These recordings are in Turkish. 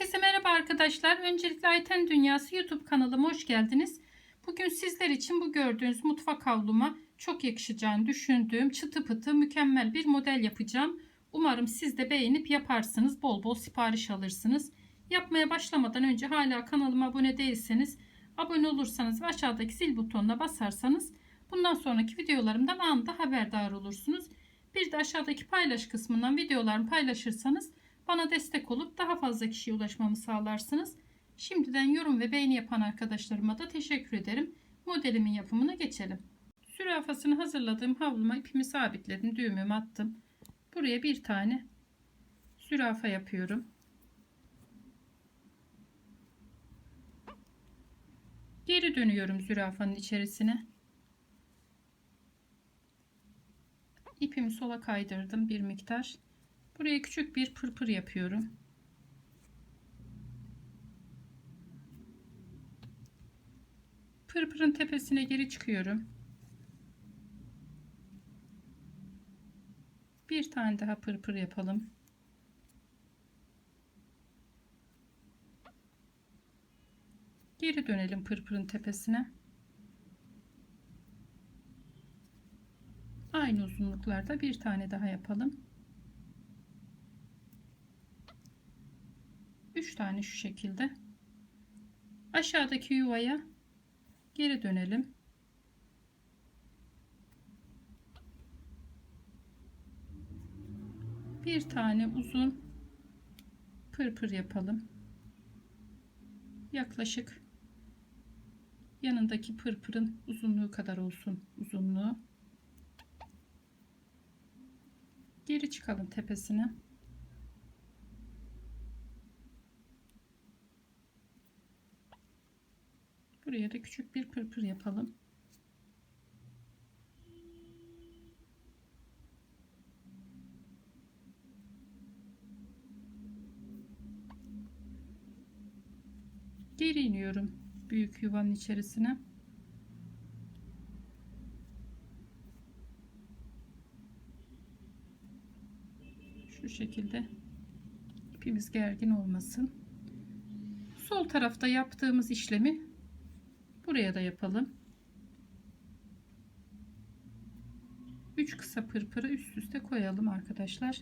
Herkese merhaba arkadaşlar. Öncelikle Ayten Dünyası YouTube kanalıma hoş geldiniz. Bugün sizler için bu gördüğünüz mutfak havluma çok yakışacağını düşündüğüm çıtı pıtı mükemmel bir model yapacağım. Umarım siz de beğenip yaparsınız. Bol bol sipariş alırsınız. Yapmaya başlamadan önce hala kanalıma abone değilseniz abone olursanız ve aşağıdaki zil butonuna basarsanız bundan sonraki videolarımdan anında haberdar olursunuz. Bir de aşağıdaki paylaş kısmından videolarımı paylaşırsanız bana destek olup daha fazla kişiye ulaşmamı sağlarsınız. Şimdiden yorum ve beğeni yapan arkadaşlarıma da teşekkür ederim. Modelimin yapımına geçelim. Zürafasını hazırladığım havluma ipimi sabitledim. Düğümümü attım. Buraya bir tane zürafa yapıyorum. Geri dönüyorum zürafanın içerisine. İpimi sola kaydırdım bir miktar. Buraya küçük bir pırpır yapıyorum. Pırpırın tepesine geri çıkıyorum. Bir tane daha pırpır yapalım. Geri dönelim pırpırın tepesine. Aynı uzunluklarda bir tane daha yapalım. 3 tane şu şekilde. Aşağıdaki yuvaya geri dönelim. Bir tane uzun pırpır yapalım. Yaklaşık yanındaki pırpırın uzunluğu kadar olsun uzunluğu. Geri çıkalım tepesine. Buraya da küçük bir pırpır yapalım. Geri iniyorum büyük yuvanın içerisine. Şu şekilde ipimiz gergin olmasın. Sol tarafta yaptığımız işlemi Buraya da yapalım. 3 kısa pırpırı üst üste koyalım arkadaşlar.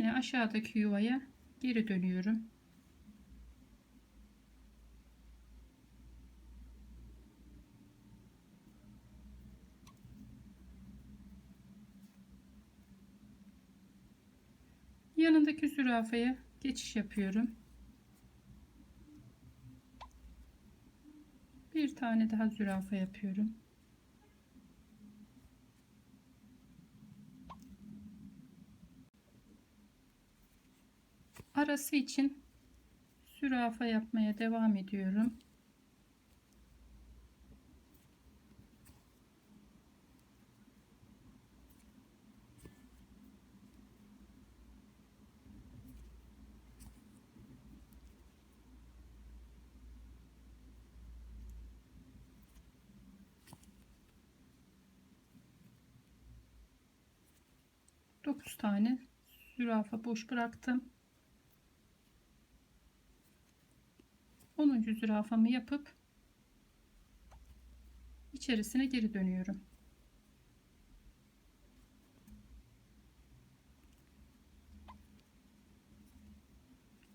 Yine aşağıdaki yuvaya geri dönüyorum. Yanındaki zürafaya geçiş yapıyorum. Bir tane daha zürafa yapıyorum. Arası için zürafa yapmaya devam ediyorum. Dokuz tane zürafa boş bıraktım. 10. zürafamı yapıp içerisine geri dönüyorum.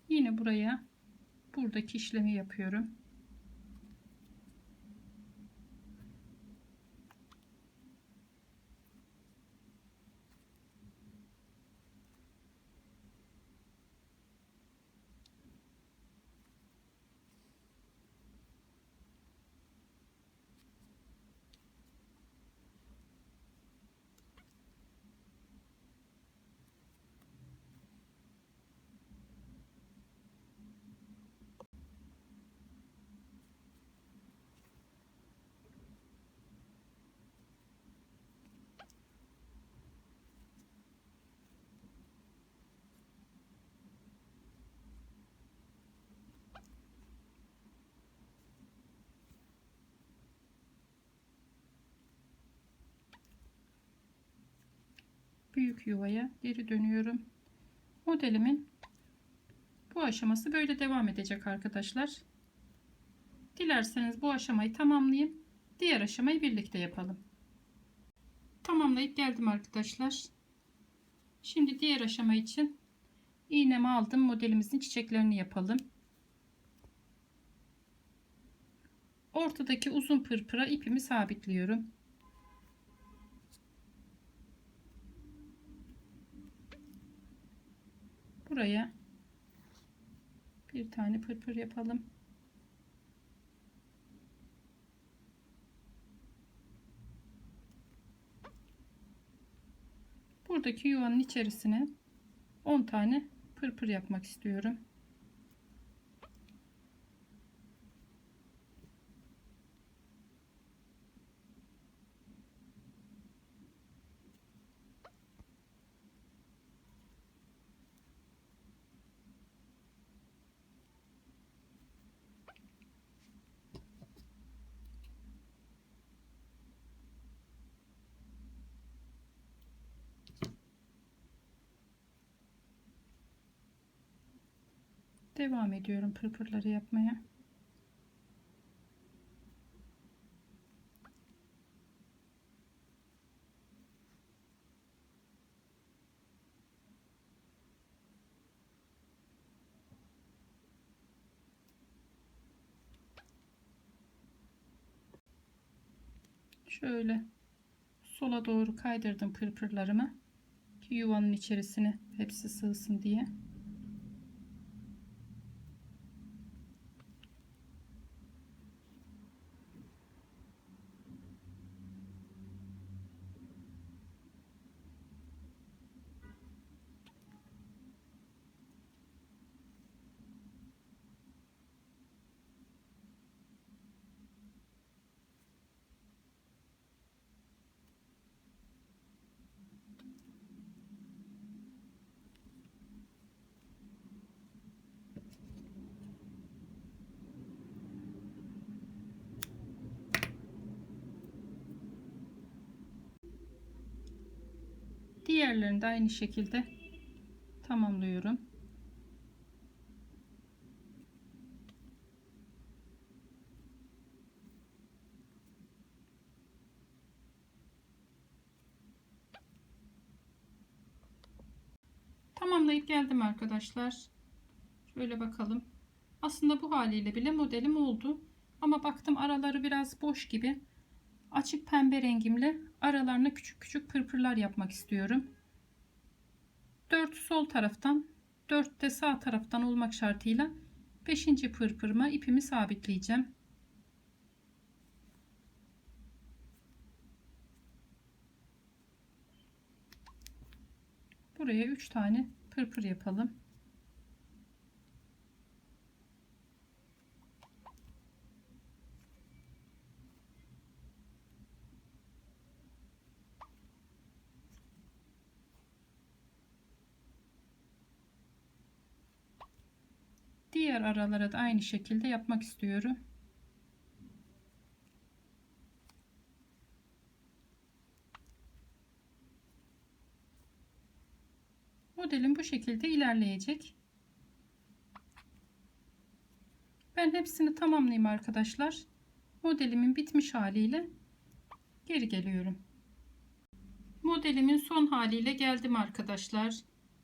Yine buraya buradaki işlemi yapıyorum. Büyük yuvaya geri dönüyorum. Modelimin bu aşaması böyle devam edecek arkadaşlar. Dilerseniz bu aşamayı tamamlayayım. Diğer aşamayı birlikte yapalım. Tamamlayıp geldim arkadaşlar. Şimdi diğer aşama için iğnemi aldım. Modelimizin çiçeklerini yapalım. Ortadaki uzun pırpıra ipimi sabitliyorum. Buraya bir tane pırpır yapalım. Buradaki yuvanın içerisine 10 tane pırpır yapmak istiyorum. Devam ediyorum pırpırları yapmaya. Şöyle sola doğru kaydırdım pırpırlarımı ki yuvanın içerisine hepsi sığsın diye. Diğerlerini de aynı şekilde tamamlıyorum. Tamamlayıp geldim arkadaşlar. Şöyle bakalım. Aslında bu haliyle bile modelim oldu. Ama baktım araları biraz boş gibi. Açık pembe rengimle aralarına küçük küçük pırpırlar yapmak istiyorum. 4 sol taraftan 4 de sağ taraftan olmak şartıyla 5. pırpırıma ipimi sabitleyeceğim. Buraya 3 tane pırpır yapalım. Diğer aralara da aynı şekilde yapmak istiyorum. Modelim bu şekilde ilerleyecek. Ben hepsini tamamlayayım arkadaşlar. Modelimin bitmiş haliyle geri geliyorum. Modelimin son haliyle geldim arkadaşlar.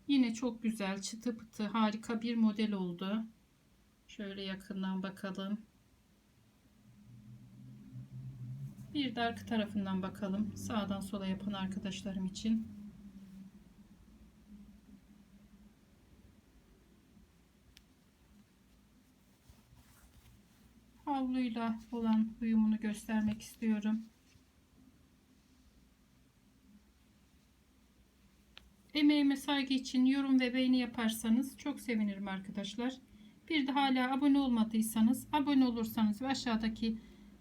Yine çok güzel çıtı pıtı harika bir model oldu. Şöyle yakından bakalım. Bir de arka tarafından bakalım. Sağdan sola yapan arkadaşlarım için. Havluyla olan uyumunu göstermek istiyorum. Emeğime saygı için yorum ve beğeni yaparsanız çok sevinirim arkadaşlar. Bir de hala abone olmadıysanız abone olursanız ve aşağıdaki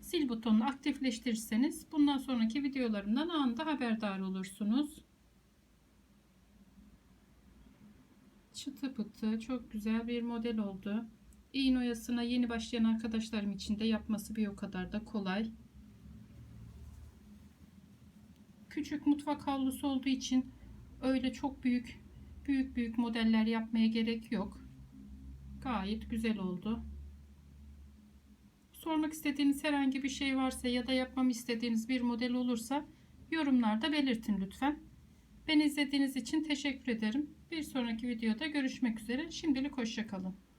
sil butonunu aktifleştirirseniz bundan sonraki videolarımdan anında haberdar olursunuz. Çıtı pıtı çok güzel bir model oldu. İğne oyasına yeni başlayan arkadaşlarım için de yapması bir o kadar da kolay. Küçük mutfak havlusu olduğu için Öyle çok büyük büyük büyük modeller yapmaya gerek yok. Gayet güzel oldu. Sormak istediğiniz herhangi bir şey varsa ya da yapmamı istediğiniz bir model olursa yorumlarda belirtin lütfen. Beni izlediğiniz için teşekkür ederim. Bir sonraki videoda görüşmek üzere. Şimdilik hoşçakalın.